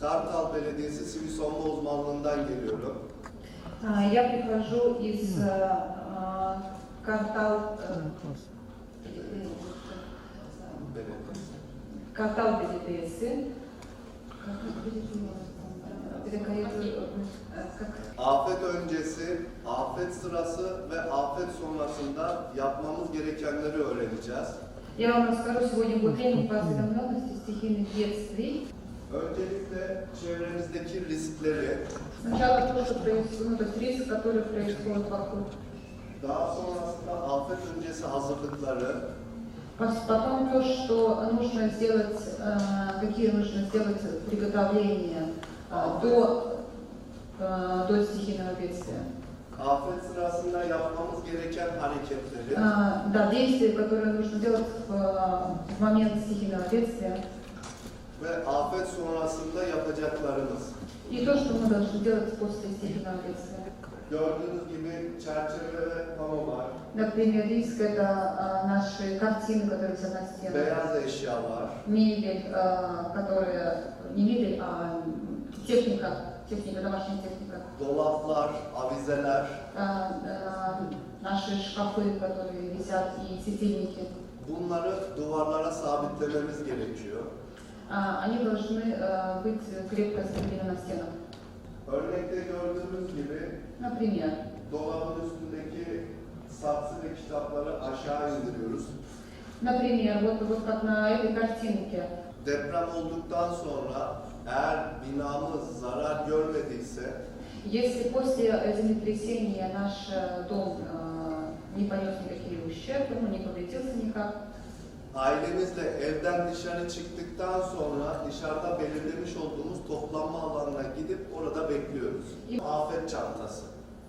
Kartal Belediyesi Sivil Savunma Uzmanlığından geliyorum. А, Я прихожу из э, э, квартал, э, Belediyesi. квартал БДТС. Передает, э, как Afet öncesi, afet sırası ve afet sonrasında yapmamız gerekenleri öğreneceğiz. Я вам расскажу сегодня о тренинге по осведомленности стихийных бедствий. Öncelikle çevremizdeki riskleri, Сначала то, что происходит, ну, то есть риск, который происходит вокруг. daha sonrasında afet öncesi hazırlıkları, Пос- Потом то, что нужно сделать, э, какие нужно сделать приготовления э, до, э, до стихийного бедствия. afet sırasında yapmamız gereken hareketleri, А, Да, действия, которые нужно делать в, в момент стихийного бедствия. ve afet sonrasında yapacaklarımız. И то, что мы должны делать после стихийного бедствия. Gördüğünüz gibi çerçeve ve panolar, Например, риск – это а, наши картины, которые висят на стенах, beyaz eşyalar, мебель, а, которая, не мебель, а техника, техника, домашняя техника, dolaplar, avizeler, А, а, наши шкафы, которые висят, и светильники. bunları duvarlara sabitlememiz gerekiyor. А, Они должны а, быть крепко закреплены на стенах. Örnekte gördüğünüz gibi Например, dolabın üstündeki saksı ve kitapları aşağı indiriyoruz. например, вот, вот как на этой картинке. Deprem olduktan sonra eğer binamız zarar görmediyse Если после землетрясения наш э, дом э, не понес никакие ущербы, ну, не повредился никак, ailemizle evden dışarı çıktıktan sonra dışarıda belirlemiş olduğumuz toplanma alanına gidip orada bekliyoruz. Afet çantası.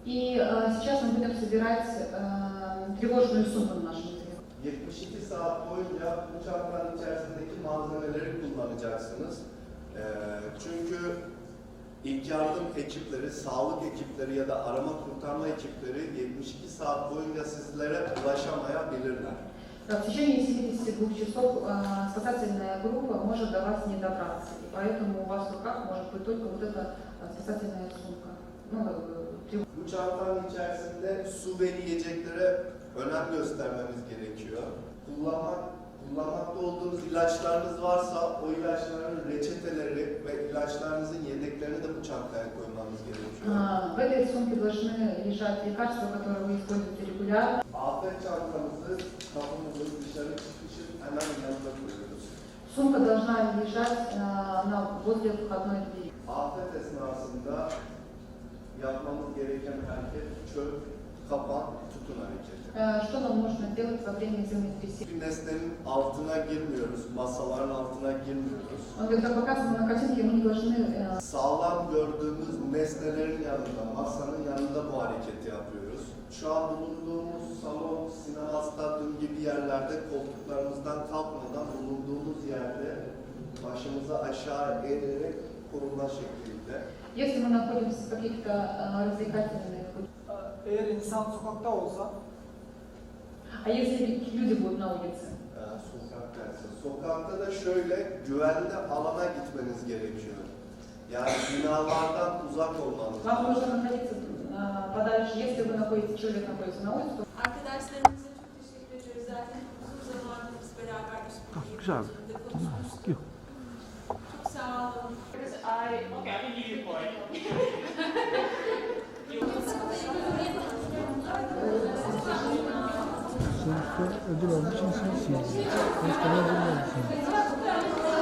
И э, сейчас мы будем собирать э, тревожную сумму на нашем языке. 72 saat boyunca bu çantanın içerisindeki malzemeleri kullanacaksınız. Ee, çünkü ilk yardım ekipleri, sağlık ekipleri ya da arama kurtarma ekipleri 72 saat boyunca sizlere ulaşamayabilirler. Э, В течение 72 часов э, спасательная группа может до вас не добраться. И поэтому у вас в руках может быть только вот эта э, спасательная сумка. Ну, э, трев- Bu çantanın içerisinde su ve yiyeceklere önem göstermemiz gerekiyor. Kullanmak, kullanmakta olduğunuz ilaçlarınız varsa o ilaçların reçeteleri ve ilaçlarınızın yedeklerini de bu çantaya koymanız gerekiyor. А, В этой сумке должны лежать лекарства, которые вы используете регулярно. Afet çantamızı kapımızın dışarı çıkışın hemen yanına koyuyoruz. Сумка должна лежать э, на, возле входной двери. Afet esnasında yapmamız gereken hareket çök, kapan, tutun hareketi. Э, Что нам нужно делать во время землетрясения? Bir nesnenin altına girmiyoruz, masaların altına girmiyoruz. Вот Как показано на картинке, мы не должны э, Sağlam gördüğümüz nesnelerin yanında, masanın yanında bu hareketi yapıyoruz. Şu an bulunduğumuz yerlerde koltuklarımızdan kalkmadan bulunduğumuz yerde başımızı aşağı eğerek korunma şeklinde. Если мы находимся в каких-то э, развлекательных... Eğer insan sokakta olsa А если люди будут на улице? Ee, sokaktaysa. Sokakta da şöyle güvenli alana gitmeniz gerekiyor. Yani binalardan uzak olmanız Вам lazım. нужно находиться э, подальше, если вы находитесь, человек находится на улице, Thiago. Aqui, Santa é do lado de São Francisco. Nós estamos do.